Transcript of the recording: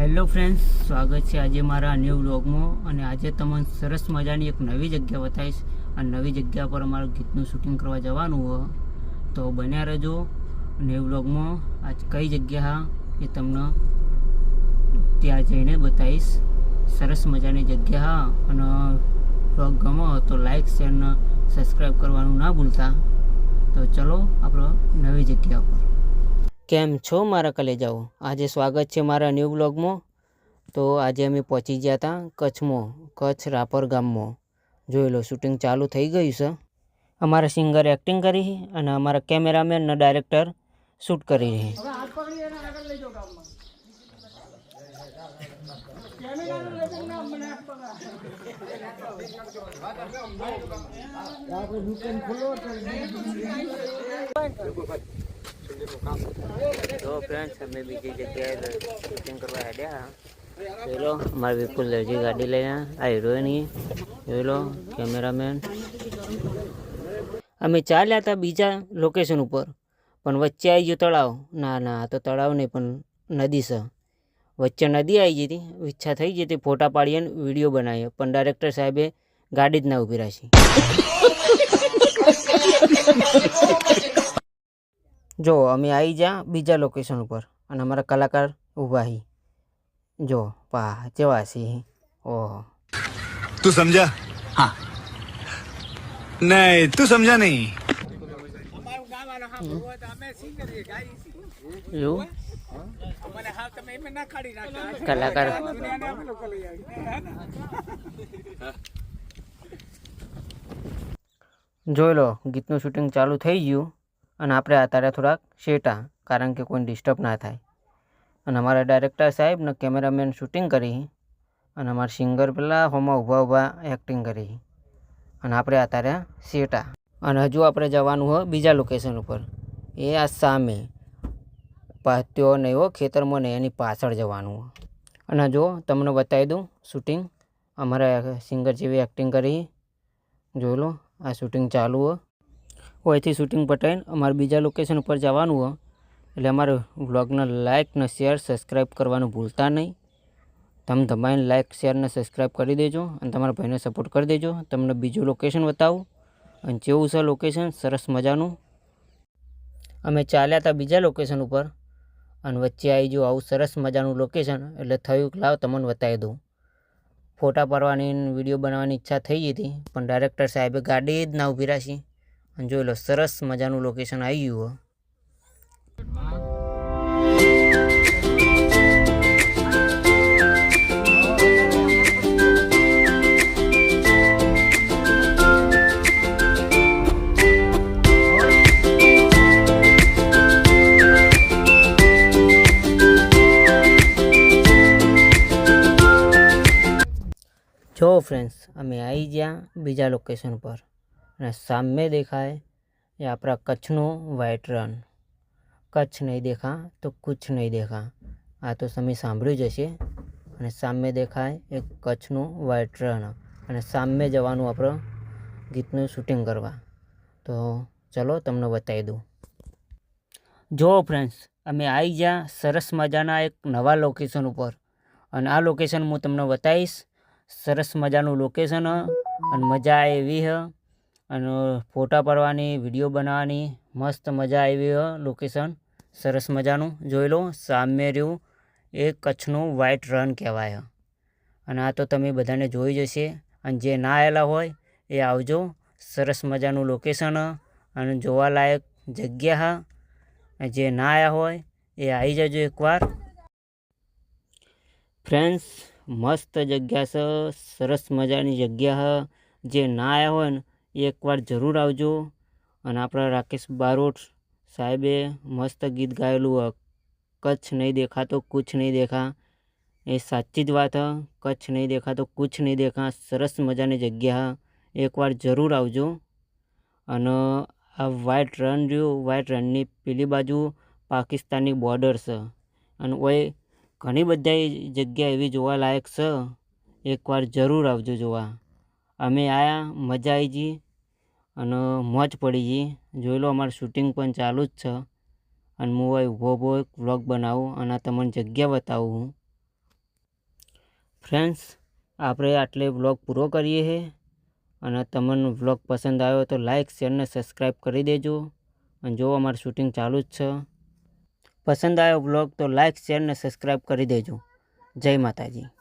Hello friends, સ્વાગત છે આજે મારા ન્યૂ વ્લોગમાં અને આજે તમને સરસ મજાની એક નવી જગ્યા બતાવીશ. આ નવી જગ્યા પર અમારું ગીતનું શૂટિંગ કરવા જવાનું હોય. તો બન્યા રહેજો ન્યૂ બ્લોગમાં આજ કઈ જગ્યા એ તમને ત્યાં જઈને બતાવીશ. સરસ મજાની જગ્યા અને બ્લોગ ગમો તો લાઇક શેર અને સબસ્ક્રાઈબ કરવાનું ના ભૂલતા. તો ચલો, આપણો નવી જગ્યા પર. કેમ છો મારા કલેજાઓ? આજે સ્વાગત છે મારા ન્યૂ બ્લોગમાં. તો આજે અમે પહોંચી ગયા હતા કચ્છમાં, કચ્છ રાપર ગામમાં. જોઈ લો, શૂટિંગ ચાલુ થઈ ગયું છે. અમારા સિંગર એક્ટિંગ કરી અને અમારા કેમેરામેન અને ડાયરેક્ટર શૂટ કરી રહી તો ફ્રેન્ડ્સ અમે બીજી જગ્યાએ શૂટિંગ કરવા હેડ્યા જોઈ લો વિપુલ દેવજી ગાડી લઈને આ હિરોઈન જોઈ લો કેમેરામેન અમે ચાલ્યા હતા બીજા લોકેશન ઉપર. પણ વચ્ચે આવી ગયું તળાવ. ના ના, આ તો તળાવ નહીં, પણ નદી છે. વચ્ચે નદી આવી હતી. ઈચ્છા થઈ હતી, ફોટા પાડીએ ને વીડિયો બનાવીએ પણ ડાયરેક્ટર સાહેબે ગાડી જ ના ઊભી રાખી. जो अमें आई जा बीजा लोकेशन पर अमरा कलाकार उभा जो पा चेवा ओह तू समझा हाँ नहीं तू समझा नहीं यो कलाकार जो लो गीत शूटिंग चालू थी गयू અને આપણે અત્યારે થોડાક શેટા કારણ કે કોઈ ડિસ્ટર્બ ના થાય. અને અમારા ડાયરેક્ટર સાહેબ ને કેમેરામેન શૂટિંગ કરી અને અમારા સિંગર પેલા હોમાં ઊભા ઊભા એક્ટિંગ કરી. અને આપણે અત્યારે શેટા અને હજુ આપણે જવાનું હોય બીજા લોકેશન ઉપર. એ આ સામે. પાત્યો નહીં હો ખેતરમાં નહીં એની પાછળ જવાનું અને જો તમને બતાવી દઉં શૂટિંગ અમારા સિંગર જેવી એક્ટિંગ કરી. જોઈ લો, આ શૂટિંગ ચાલુ હોય. અહીંથી શૂટિંગ પટાઈને અમારે બીજા લોકેશન ઉપર જવાનું હોય. એટલે અમારે વ્લોગને લાઇક ને શેર સબસ્ક્રાઈબ કરવાનું ભૂલતા નહીં. તમે દબાઈને લાઇક શેર ને સબસ્ક્રાઈબ કરી દેજો અને તમારા ભાઈને સપોર્ટ કરી દેજો. તમને બીજું લોકેશન બતાવું અને જેવું છે લોકેશન સરસ મજાનું. અમે ચાલ્યા હતા બીજા લોકેશન ઉપર અને વચ્ચે આવી જો આવું સરસ મજાનું લોકેશન એટલે થયું કે લાવ તમને બતાવી દઉં. ફોટા પાડવાની વીડિયો બનાવવાની ઈચ્છા થઈ હતી, પણ ડાયરેક્ટર સાહેબે ગાડી જ ના ઊભી રાખી. અને જોઈ લો, સરસ મજાનું લોકેશન આવી ગયું જો ફ્રેન્ડ્સ અમે આવી ગયા બીજા લોકેશન પર. અને સામે દેખાય એ આપણા કચ્છનું વ્હાઇટ રન કચ્છ નહીં દેખા તો કુછ નહીં દેખા. આ તો તમે સાંભળ્યું જ હશે. અને સામે દેખાય એ કચ્છનું વ્હાઇટ રન અને સામે જવાનું આપણે ગીતનું શૂટિંગ કરવા. તો ચલો તમને બતાવી દઉં. જો ફ્રેન્ડ્સ અમે આવી ગયા સરસ મજાના એક નવા લોકેશન ઉપર. અને આ લોકેશન હું તમને બતાવીશ. સરસ મજાનું લોકેશન અને મજા એવી હ. અને ફોટા પાડવાની વીડિયો બનાવવાની, મસ્ત મજા આવી લોકેશન સરસ મજાનું. જોઈ લો, સામે રહ્યું એ કચ્છનું વ્હાઇટ રન કહેવાય અને આ તો તમે બધાને જોઈ જશે. અને જે ના આવેલા હોય એ આવજો. સરસ મજાનું લોકેશન અને જોવાલાયક જગ્યા જે ના આવ્યા હોય એ આવી જજો એકવાર. ફ્રેન્ડ્સ મસ્ત જગ્યા છે. સરસ મજાની જગ્યા જે ના આવ્યા હોય ને એકવાર જરૂર આવજો. અને આપણા રાકેશ બારોટ સાહેબે મસ્ત ગીત ગાયેલું હ કચ્છ નહીં દેખા તો કુછ નહીં દેખા. એ સાચી જ વાત હ. કચ્છ નહીં દેખા તો કુછ નહીં દેખા. સરસ મજાની જગ્યા એકવાર જરૂર આવજો. અને આ વ્હાઇટ રન રહ્યું વ્હાઇટ રનની પેલી બાજુ પાકિસ્તાનની બોર્ડર છે અને ઓય, ઘણી બધા જગ્યા એવી જોવાલાયક છે. એકવાર જરૂર આવજો જોવા. અમે આયા, મજા આવી ગઈ અને મોજ પડી ગઈ જોઈ લો, અમારું શૂટિંગ પણ ચાલુ જ છે. અને હું અહીં ઊભો ઊભો એક વ્લોગ બનાવું અને તમને જગ્યા બતાવું હું. ફ્રેન્ડ્સ આપણે આટલે વ્લોગ પૂરો કરીએ છે અને તમને વ્લોગ પસંદ આવ્યો તો લાઇક શેર ને સબસ્ક્રાઈબ કરી દેજો. અને જો અમારું શૂટિંગ ચાલુ જ છે, પસંદ આવ્યો વ્લોગ તો લાઇક શેર ને સબસ્ક્રાઈબ કરી દેજો. જય માતાજી.